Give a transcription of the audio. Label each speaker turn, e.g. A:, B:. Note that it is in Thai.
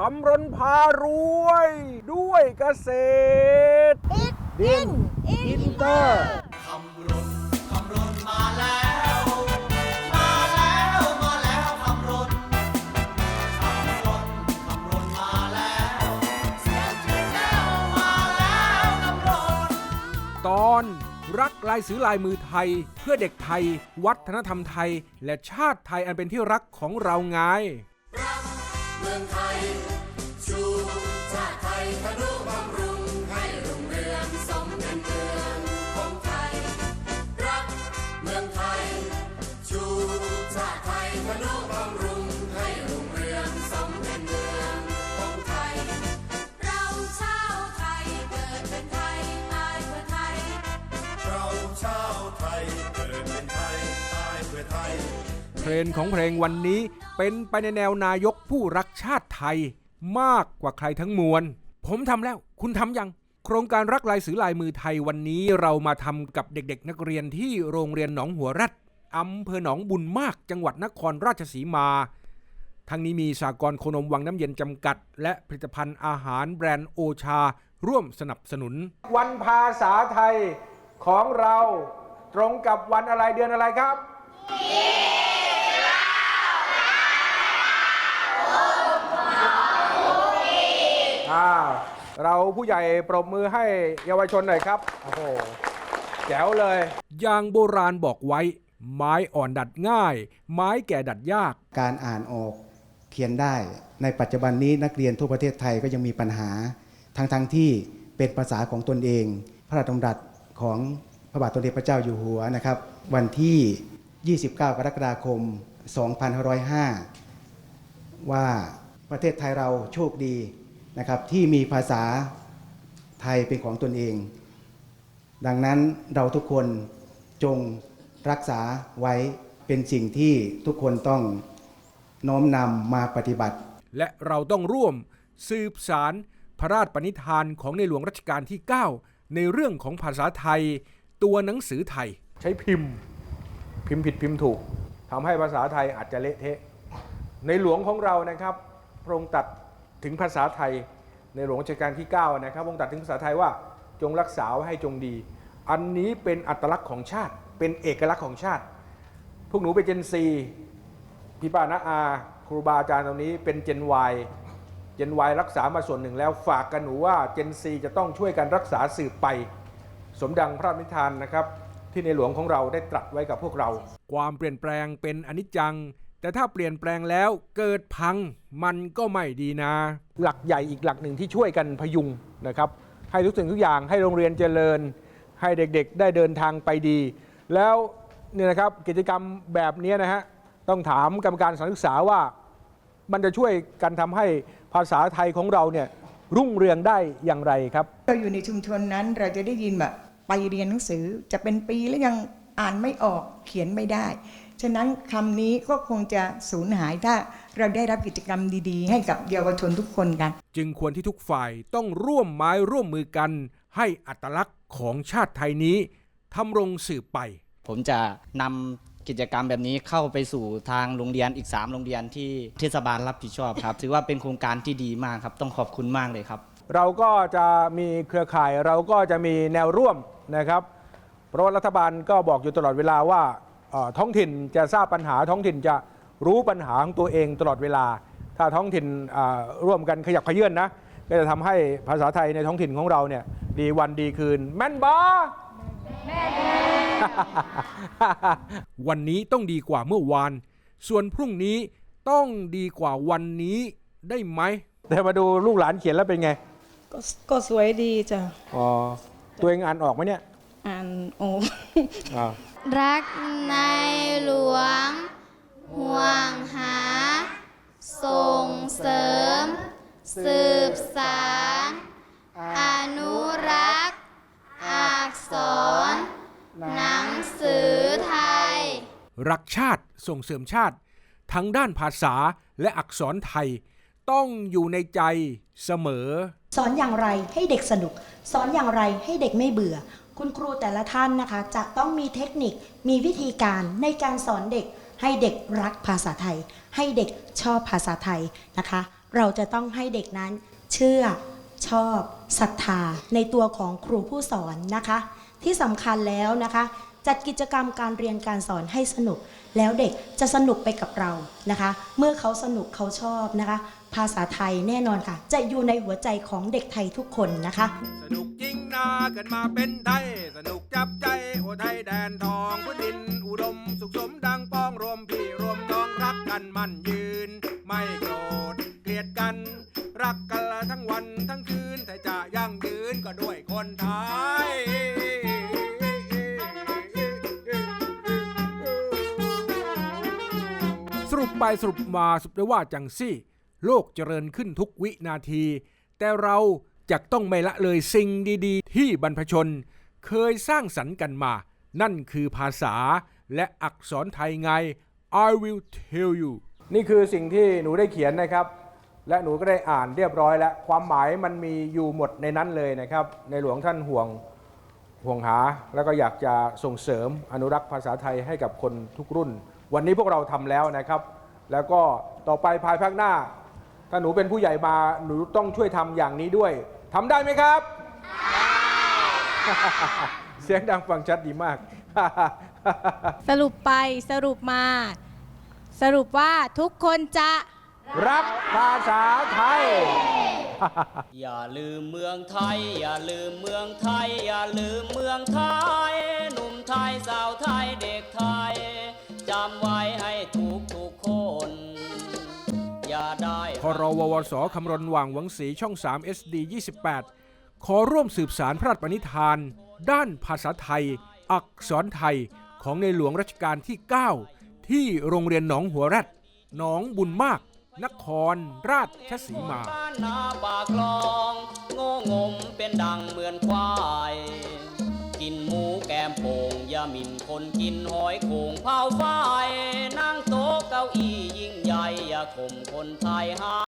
A: คำรนพารวย ด้วยเกษตร ดินอินเตอร์ตอนรักลายสือลายมือไทย เพื่อเด็กไทย วัฒนธรรมไทย และชาติไทยอันเป็นที่รักของเราไง
B: เมืองไทย ชูชาติไทยทนุบำรุงให้รุ่ง รนด์
A: ของเพลงวันนี้เป็นไปในแนวนายกผู้รักชาติไทย มากกว่าใครทั้งมวล ผมทำแล้ว คุณทำยัง โครงการรักลายสือลายมือไทยวันนี้เรามาทำกับเด็กๆ นักเรียนที่โรงเรียนหนองหัวแรดอำเภอหนองบุญมากจังหวัดนครราชสีมา ทั้งนี้มีสากรโคนมวังน้ำเย็นจำกัด และผลิตภัณฑ์อาหารแบรนด์โอชา ร่วมสนับสนุน วันภาษาไทยของเราตรงกับวันอะไรเดือนอะไรครับ อ้าวเราผู้ใหญ่ปรบมือให้เยาวชนหน่อยครับโอ้โหแจ๋วเลย อย่างโบราณบอกไว้ ไม้อ่อนดัดง่าย ไม้แก่ดัดยาก
C: การอ่านออกเขียนได้ ในปัจจุบันนี้นักเรียนทั่วประเทศไทยก็ยังมีปัญหา ทั้งๆทที่เป็นภาษาของตนเอง พระราชดำรัสของพระบาทสมเด็จพระเจ้าอยู่หัวนะครับ วันที่ 29 กรกฎาคม 2505 ว่าประเทศไทยเราโชคดี นะครับที่มีภาษาไทยเป็นของตนเอง ดังนั้นเราทุกคนจงรักษาไว้เป็นสิ่งที่ทุกคนต้องน้อมนำมาปฏิบัติ
A: และเราต้องร่วมสืบสารพระราชปณิธานของในหลวงรัชกาลที่ 9 ในเรื่องของภาษาไทย ตัวหนังสือไทย ใช้พิมพ์พิมพ์ผิดพิมพ์ถูกทำให้ภาษาไทยอาจจะเละเทะในหลวงของเรานะครับ พระองค์ตรัด ถึงภาษาไทยในหลวงรัชกาลที่9นะครับองค์ตัดถึงภาษาไทยว่าจงรักษาให้จงดี อันนี้เป็นอัตลักษณ์ของชาติ เป็นเอกลักษณ์ของชาติ พวกหนูเป็นเจนซีพี่ป้านาอาครูบาอาจารย์ตรงนี้เป็นเจนวเจนวรักษามาส่วนหนึ่งแล้วฝากกันหนูว่าเจนซีจะต้องช่วยกันรักษาสืบไป สมดังพระราชนิทานนะครับ ที่ในหลวงของเราได้ตรัสไว้กับพวกเรา ความเปลี่ยนแปลงเป็นอนิจจัง แต่ถ้าเปลี่ยนแปลงแล้วเกิดพังมันก็ไม่ดีนะ หลักใหญ่อีกหลักหนึ่งที่ช่วยกันพยุงนะครับ ให้ทุกสิ่งทุกอย่างให้โรงเรียนเจริญ ให้เด็กๆได้เดินทางไปดี แล้วเนี่ยนะครับกิจกรรมแบบนี้นะฮะต้องถามกรรมการสถานศึกษาว่า มันจะช่วยกันทำให้ภาษาไทยของเราเนี่ยรุ่งเรืองได้อย่างไรครับ
D: เราอยู่ในชุมชนนั้นเราจะได้ยินแบบไปเรียนหนังสือจะเป็นปีแล้วยังอ่านไม่ออกเขียนไม่ได้ ฉะนั้นคำนี้ก็คงจะสูญหายถ้าเราได้รับกิจกรรมดีๆ ให้กับเยาวชนทุกคนกัน
A: จึงควรที่ทุกฝ่ายต้องร่วมไม้ร่วมมือกัน ให้อัตลักษณ์ของชาติไทยนี้ทำรงสืบไป
E: ผมจะนำกิจกรรมแบบนี้เข้าไปสู่ทางโรงเรียนอีก 3 โรงเรียนที่เทศบาลรับผิดชอบครับ ถือว่าเป็นโครงการที่ดีมากครับ ต้องขอบคุณมากเลยครับ
A: เราก็จะมีเครือข่ายเราก็จะมีแนวร่วมนะครับ เพราะว่ารัฐบาลก็บอกอยู่ตลอดเวลาว่าเอ่อ ท้องถิ่นจะทราบปัญหาท้องถิ่นจะรู้ปัญหาของตัวเองตลอดเวลา ถ้าท้องถิ่นร่วมกันขยับขยื่นนะ ก็จะทำให้ภาษาไทยในท้องถิ่นของเราเนี่ยดีวันดีคืน แม่นบอวันนี้ต้องดีกว่าเมื่อวาน ส่วนพรุ่งนี้ต้องดีกว่าวันนี้ได้ไหม แต่มาดูลูกหลานเขียนแล้วเป็นไง
F: ก็ก็สวยดีจ้ะ
A: อ๋อ ตัวเองอ่านออกไหมเนี่ย
F: อ่านโอ
A: อ่า
G: รักในหลวง ห่วงหา ส่งเสริม สืบสาร อนุรักษ์ อักษร หนังสือไทย
A: รักชาติส่งเสริมชาติ ทั้งด้านภาษาและอักษรไทย ต้องอยู่ในใจเสมอ
H: สอนอย่างไรให้เด็กสนุก สอนอย่างไรให้เด็กไม่เบื่อ คุณครูแต่ละท่านนะคะ จะต้องมีเทคนิคมีวิธีการในการสอนเด็ก ให้เด็กรักภาษาไทย ให้เด็กชอบภาษาไทยนะคะ เราจะต้องให้เด็กนั้นเชื่อชอบศรัทธาในตัวของครูผู้สอนนะคะ ที่สำคัญแล้วนะคะ จัดกิจกรรมการเรียนการสอนให้สนุก แล้วเด็กจะสนุกไปกับเรานะคะ เมื่อเขาสนุกเขาชอบนะคะ ภาษาไทยแน่นอนค่ะ จะอยู่ในหัวใจของเด็กไทยทุกคนนะคะ
A: สนุกจริงนากิดมาเป็นไทย สนุกจับใจโอไทยแดนทองพื้นดินอุดมสุขสมดังป้องรวมพี่รวมน้องรักกันมั่นยืน ไม่โกรธเกลียดกัน รักกันละทั้งวันทั้งคืนแต่จะยั่งยืนก็ด้วยคนไทยสรุปไปสรุปมาสรุปได้ว่าจังซี่ โลกเจริญขึ้นทุกวินาที แต่เราจะต้องไม่ละเลยสิ่งดี ๆ ที่บรรพชน เคยสร้างสรรค์กันมา นั่นคือภาษาและอักษรไทยไง I will tell you นี่คือสิ่งที่หนูได้เขียนนะครับ และหนูก็ได้อ่านเรียบร้อยแล้ว ความหมายมันมีอยู่หมดในนั้นเลยนะครับ ในหลวงท่านห่วงห่วงหา แล้วก็อยากจะส่งเสริมอนุรักษ์ภาษาไทยให้กับคนทุกรุ่น วันนี้พวกเราทำแล้วนะครับ แล้วก็ต่อไปภายภาคหน้า ถ้าหนูเป็นผู้ใหญ่มาหนูต้องช่วยทำอย่างนี้ด้วยทำได้ไหมครับ เสียงดังฟังชัดดีมาก
I: สรุปไปสรุปมา สรุปว่าทุกคนจะ
A: รักภาษาไทย
E: อย่าลืมเมืองไทย อย่าลืมเมืองไทย อย่าลืมเมืองไทย หนุ่มไทยสาวไทยเด็กไทยจำไว้ให้ทุกทุกๆคน อย่าได้
A: พรววสคำรณว่างหวังสีช่อง 3 SD 28 ขอร่วมสืบสารพระราชปณิธาน ด้านภาษาไทย อักษรไทยของในหลวงรัชกาลที่ 9 ที่โรงเรียนหนองหัวแรดหนองบุญมาก นครราชสีมา
E: บ้านนาปากลองโง่งมเป็นดังเหมือนควายกินหมูแกมโป่งยาหมิ่นคนกินหอยโขงเผาไฟนั่งโต๊ะเก้าอี้ยิ่งใหญ่ อย่าข่มคนไทยหา